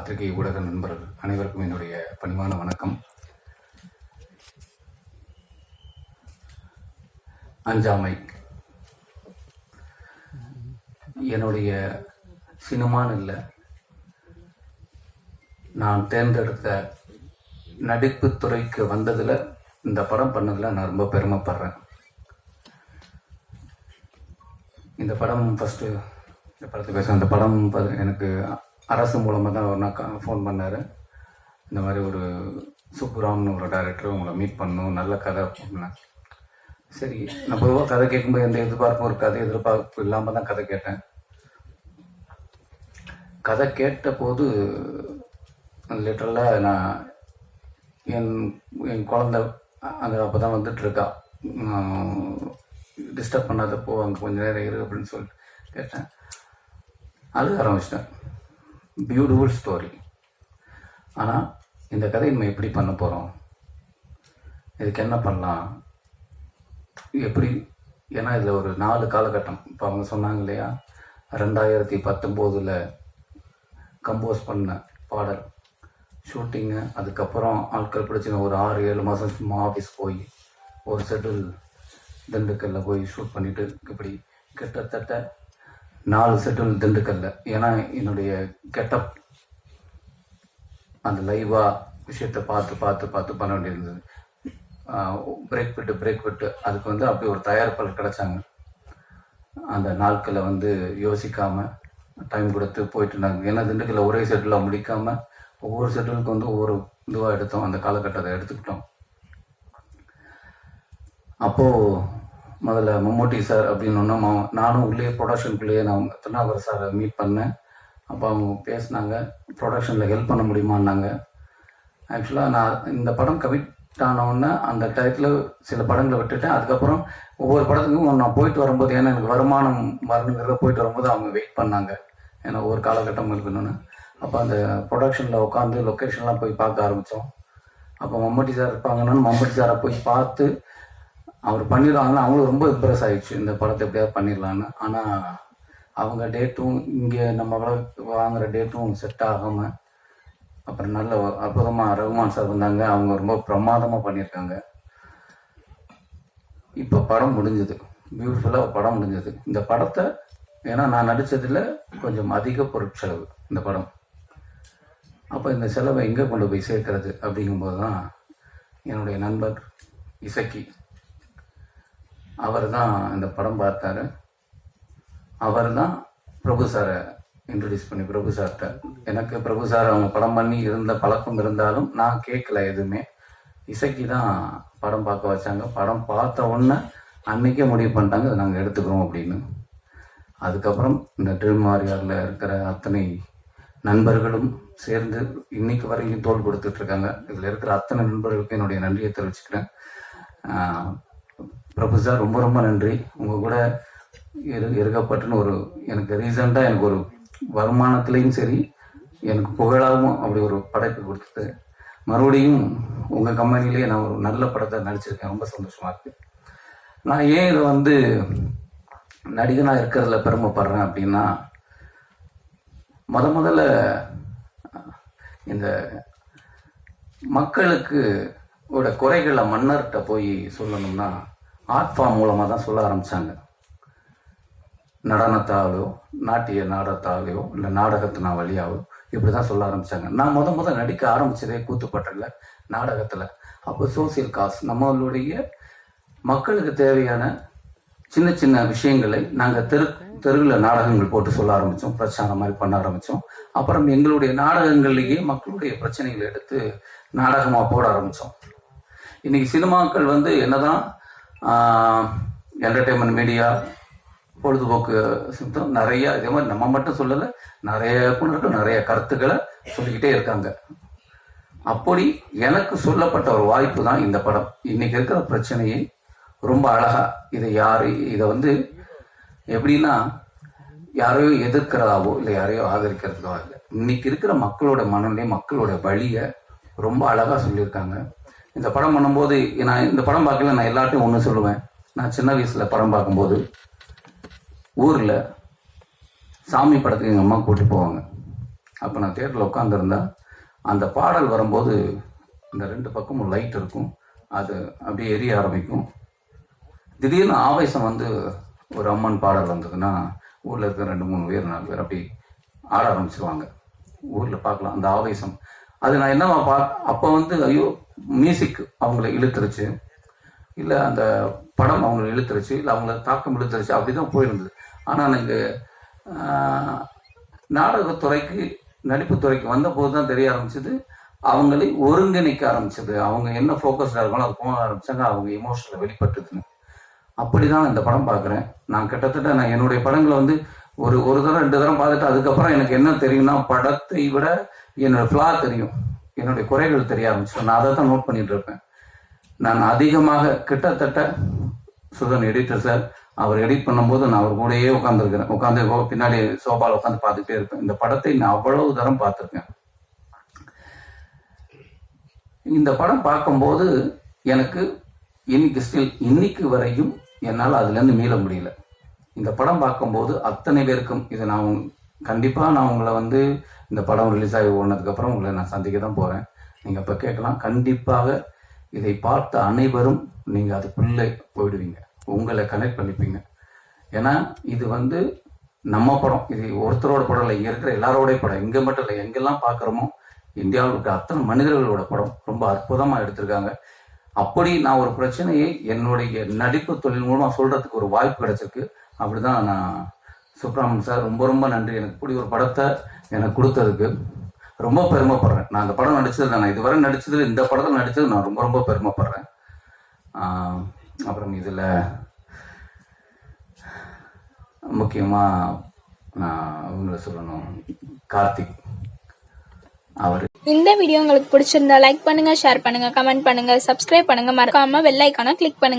பத்திரிகை ஊடக நண்பர்கள் அனைவருக்கும் என்னுடைய பணிவான வணக்கம். அஞ்சாமை. என்னுடைய சினிமான்னு இல்லை நான் தேர்ந்தெடுத்த நடிப்பு துறைக்கு வந்ததில் இந்த படம் பண்ணதில் நான் ரொம்ப பெருமைப்படுறேன். இந்த படம் ஃபஸ்ட்டு இந்த படத்தை பேச இந்த படம் எனக்கு அரசு மூலமாக தான் ஒரு நாள் ஃபோன் பண்ணார். இந்த மாதிரி ஒரு சுப்புராம்னு ஒரு டைரக்டர் உங்களை மீட் பண்ணும் நல்ல கதை அப்படின்னா சரி நான் பொதுவாக கதை கேட்கும்போது எந்த எதிர்பார்ப்பும் இருக்காது எதிர்பார்ப்பு இல்லாமல் தான் கதை கேட்டேன். கதை கேட்ட போது லிட்டரலாக நான் என் என் குழந்த அந்த அப்போ தான் வந்துட்டுருக்கா டிஸ்டர்ப் பண்ணாதப்போ அங்கே கொஞ்சம் நேரம் இரு அப்படின்னு சொல்லிட்டு கேட்டேன். அழுக ஆரம்பிச்சிட்டேன். பியூட்டிஃபுல் ஸ்டோரி ஆனால் இந்த கதையை நம்ம எப்படி பண்ண போகிறோம் இதுக்கு என்ன பண்ணலாம்? எப்படி ஏன்னா இதில் ஒரு நாலு காலகட்டம். இப்போ அவங்க சொன்னாங்க இல்லையா? ரெண்டாயிரத்தி பத்தொம்போதில் கம்போஸ் பண்ண பாடல். ஷூட்டிங்கு அதுக்கப்புறம் ஆட்கள் பிடிச்சின ஒரு ஆறு ஏழு மாதம் சும்மா ஆஃபீஸ் போய் ஒரு செட்டில் திண்டுக்கல்ல போய் ஷூட் பண்ணிட்டு இப்படி கிட்டத்தட்ட நாலு செட்டில் திண்டுக்கல்ல. ஏன்னா என்னுடைய கெட்டப் அந்த லைவா விஷயத்தை பார்த்து பார்த்து பார்த்து பண்ண வேண்டியிருந்தது. பிரேக் விட்டு பிரேக் விட்டு அதுக்கு வந்து அப்படி ஒரு தயாரிப்பாளர் கிடைச்சாங்க. அந்த நாட்களை வந்து யோசிக்காம டைம் கொடுத்து போயிட்டு இருந்தாங்க. ஏன்னா திண்டுக்கல்ல ஒரே செட்டில் முடிக்காம ஒவ்வொரு செட்டிலுக்கு வந்து ஒவ்வொரு இதுவாக எடுத்தோம். அந்த காலகட்டத்தை எடுத்துக்கிட்டோம். அப்போது முதல்ல மம்மூட்டி சார் அப்படின்னு ஒன்று மா- நானும் உள்ளே ப்ரொடக்ஷனுக்குள்ளேயே நான் திருநாகர் சாரை மீட் பண்ணேன். அப்போ அவங்க பேசினாங்க ப்ரொடக்ஷனில் ஹெல்ப் பண்ண முடியுமான்னாங்க. ஆக்சுவலாக நான் இந்த படம் கமிட் ஆனவுடனே அந்த டயத்தில் சில படங்களை விட்டுட்டேன். அதுக்கப்புறம் ஒவ்வொரு படத்துக்கும் நான் போயிட்டு வரும்போது ஏன்னா எனக்கு வருமானம் வரணுங்கிறத போயிட்டு வரும்போது அவங்க வெயிட் பண்ணாங்க. ஏன்னா ஒவ்வொரு காலகட்டம் இருக்கணும்னு அப்போ அந்த ப்ரொடக்ஷனில் உட்காந்து லொக்கேஷன்லாம் போய் பார்க்க ஆரம்பித்தோம் அப்போ மம்மூட்டி சார் இருப்பாங்கன்னு மம்மூட்டி சாரை போய் பார்த்து அவர் பண்ணிடுவாங்கன்னு அவங்களும் ரொம்ப இம்ப்ரெஸ் ஆயிடுச்சு. இந்த படத்தை எப்படியாவது பண்ணிடலான்னு ஆனால் அவங்க டேட்டும் இங்கே நம்ம வாங்குற டேட்டும் செட் ஆகாமல் அப்புறம் நல்ல அற்புதமாக அற்புதமா ரகுமான் சார் வந்தாங்க. அவங்க ரொம்ப பிரமாதமாக பண்ணியிருக்காங்க. இப்போ படம் முடிஞ்சது. பியூட்டிஃபுல்லாக படம் முடிஞ்சது. இந்த படத்தை ஏன்னா நான் நடித்ததில் கொஞ்சம் அதிக பொருட்செலவு இந்த படம். அப்போ இந்த செலவை எங்கே கொண்டு போய் சேர்க்கறது அப்படிங்கும்போது தான் என்னுடைய நண்பர் இசக்கி அவர் தான் இந்த படம் பார்த்தாரு. அவர் தான் பிரபு சாரை இன்ட்ரடியூஸ் பண்ணி பிரபு சார்கிட்ட எனக்கு பிரபு சார் அவங்க படம் பண்ணி இருந்த பழக்கம் இருந்தாலும் நான் கேட்கல எதுவுமே. இசைக்கு தான் படம் பார்க்க வச்சாங்க. படம் பார்த்த உடனே அன்னைக்கே முடிவு பண்ணிட்டாங்க அதை நாங்கள் எடுத்துக்கிறோம் அப்படின்னு. அதுக்கப்புறம் இந்த ட்ரீம் இருக்கிற அத்தனை நண்பர்களும் சேர்ந்து இன்னைக்கு வரைக்கும் தோல் கொடுத்துட்ருக்காங்க இதில் இருக்கிற அத்தனை நண்பர்களுக்கும் என்னுடைய நன்றியை தெரிவிச்சுக்கிறேன். பிரபு சார் ரொம்ப ரொம்ப நன்றி. உங்கள் கூட இரு இருக்கப்பட்டுன்னு ஒரு எனக்கு ரீசெண்டாக எனக்கு ஒரு வருமானத்துலேயும் சரி எனக்கு புகழாகவும் அப்படி ஒரு படைப்பு கொடுத்தது. மறுபடியும் உங்கள் கம்பெனிலேயே நான் ஒரு நல்ல படத்தை நடிச்சிருக்கேன். ரொம்ப சந்தோஷமா இருக்கு. நான் ஏன் இதை வந்து நடிகனாக இருக்கிறதுல பெருமைப்படுறேன் அப்படின்னா முத முதல்ல இந்த மக்களுக்கு ஓட குறைகளை மன்னர்கிட்ட போய் சொல்லணும்னா ஆர்ட் ஃபார்ம் மூலமாக தான் சொல்ல ஆரம்பித்தாங்க நடனத்தாலோ நாட்டிய நாடத்தாலேயோ இல்லை நாடகத்தினா வழியாவோ இப்படி தான் சொல்ல ஆரம்பித்தாங்க நான் முத முத நடிக்க ஆரம்பித்ததே கூத்துப்பட்டில் நாடகத்தில். அப்போ சோசியல் காஸ் நம்மளுடைய மக்களுக்கு தேவையான சின்ன சின்ன விஷயங்களை நாங்கள் தெரு தெருவில் நாடகங்கள் போட்டு சொல்ல ஆரம்பித்தோம் பிரச்சாரம் மாதிரி பண்ண ஆரம்பித்தோம் அப்புறம் எங்களுடைய நாடகங்கள்லேயே மக்களுடைய பிரச்சனைகளை எடுத்து நாடகமாக போட ஆரம்பித்தோம் இன்னைக்கு சினிமாக்கள் வந்து என்னதான் என்டர்டெயின்மெண்ட் மீடியா பொழுதுபோக்கு சித்தம் நிறைய இதே மாதிரி நம்ம மட்டும் சொல்லலை நிறைய குழுக்கள் நிறைய கருத்துக்களை சொல்லிக்கிட்டே இருக்காங்க. அப்படி எனக்கு சொல்லப்பட்ட ஒரு வாய்ப்பு தான் இந்த படம். இன்னைக்கு இருக்கிற பிரச்சனையை ரொம்ப அழகா இதை யாரு இதை வந்து எப்படின்னா யாரையோ எதிர்க்கிறதாவோ இல்லை யாரையோ ஆதரிக்கிறதுக்கோ இல்லை. இன்னைக்கு இருக்கிற மக்களோட மனநிலை மக்களோட வழியை ரொம்ப அழகா சொல்லியிருக்காங்க. இந்த படம் பண்ணும்போது நான் இந்த படம் பார்க்கல நான் எல்லாத்தையும் ஒன்று சொல்லுவேன். நான் சின்ன வயசில் படம் பார்க்கும்போது ஊரில் சாமி படத்துக்கு எங்கள் அம்மா கூட்டி போவாங்க. அப்போ நான் தேட்டரில் உட்காந்துருந்தா அந்த பாடல் வரும்போது இந்த ரெண்டு பக்கமும் லைட் இருக்கும். அது அப்படியே எரிய ஆரம்பிக்கும். திடீர்னு ஆவேசம் வந்து ஒரு அம்மன் பாடல் வந்ததுன்னா ஊரில் இருக்க ரெண்டு மூணு பேர் நாலு பேர் அப்படி ஆட ஆரம்பிச்சிருவாங்க. ஊரில் பார்க்கலாம். அந்த ஆவேசம் அது நான் என்னவா பா அப்போ வந்து ஐயோ மியூசிக் அவங்கள இழுத்துருச்சு. இல்லை அந்த படம் அவங்கள இழுத்துருச்சு இல்லை அவங்கள தாக்கம் இழுத்துருச்சு அப்படி தான் போயிருந்தது ஆனால் நீங்கள் நாடகத்துறைக்கு நடிப்புத்துறைக்கு வந்தபோது தான் தெரிய ஆரம்பிச்சது. அவங்களை ஒருங்கிணைக்க ஆரம்பிச்சது. அவங்க என்ன ஃபோக்கஸ்டாக இருக்காங்களோ அது போக ஆரம்பிச்சாங்க. அவங்க எமோஷனில் வெளிப்பட்டுதுன்னு. அப்படிதான் இந்த படம் பார்க்குறேன். நான் கிட்டத்தட்ட நான் என்னுடைய படங்களை வந்து ஒரு ஒரு தரம் ரெண்டு தடவை பார்த்துட்டு அதுக்கப்புறம் எனக்கு என்ன தெரியும்னா படத்தை விட என்னோட ஃப்ளா தெரியும். என்னுடைய குறைகள் தெரிய ஆரம்பிச்சிடும். நான் அதை தான் நோட் பண்ணிட்டு இருப்பேன். நான் அதிகமாக கிட்டத்தட்ட சுதன் எடிட்டர் சார் அவர் எடிட் பண்ணும்போது நான் அவர் கூடயே உட்காந்துருக்கிறேன் உட்காந்து பின்னாடி சோபால உட்காந்து பார்த்துட்டே இருப்பேன். இந்த படத்தை நான் அவ்வளவு தரம் பார்த்துருக்கேன். இந்த படம் பார்க்கும்போது எனக்கு இன்னைக்கு ஸ்டில் இன்னைக்கு வரையும் என்னால் அதுலேருந்து மீள முடியல. இந்த படம் பார்க்கும்போது அத்தனை பேருக்கும் இதை நான் கண்டிப்பாக நான் உங்களை வந்து இந்த படம் ரிலீஸ் ஆகி ஓடினதுக்கப்புறம் உங்களை நான் சந்திக்க தான் போகிறேன் நீங்கள் இப்போ கேட்கலாம். கண்டிப்பாக இதை பார்த்த அனைவரும் நீங்கள் அதுக்குள்ளே போயிடுவீங்க. உங்களை கனெக்ட் பண்ணிப்பீங்க. ஏன்னா இது வந்து நம்ம படம். இது ஒருத்தரோட படம் இல்லை இங்கே இருக்கிற எல்லாரோடைய படம். இங்கே மட்டும் இல்லை எங்கெல்லாம் பார்க்குறோமோ இந்தியாவில் இருக்க அத்தனை மனிதர்களோட படம் ரொம்ப அற்புதமாக எடுத்திருக்காங்க. அப்படி நான் ஒரு பிரச்சனையை என்னுடைய நடிப்பு தொழில் மூலமாக சொல்கிறதுக்கு ஒரு வாய்ப்பு கிடைச்சிருக்கு. அப்படிதான் நான் சுப்ரமணியன் சார் ரொம்ப ரொம்ப நன்றி. எனக்கு இப்படி ஒரு படத்தை எனக்கு கொடுத்ததுக்கு ரொம்ப பெருமைப்படுறேன். நான் அந்த படம் நடிச்சது நான் இதுவரை நடிச்சது இந்த படத்தில் நடித்தது நான் ரொம்ப ரொம்ப பெருமைப்படுறேன். ஆஹ் அப்புறம் இதில் முக்கியமா நான் அவங்கள சொல்லணும். கார்த்திக் அவர். இந்த வீடியோ உங்களுக்கு பிடிச்சிருந்தா லைக் பண்ணுங்க ஷேர் பண்ணுங்க கமெண்ட் பண்ணுங்க சப்ஸ்கிரைப் பண்ணுங்க. மறக்காம வெள்ளைக்கான கிளிக் பண்ணுங்க.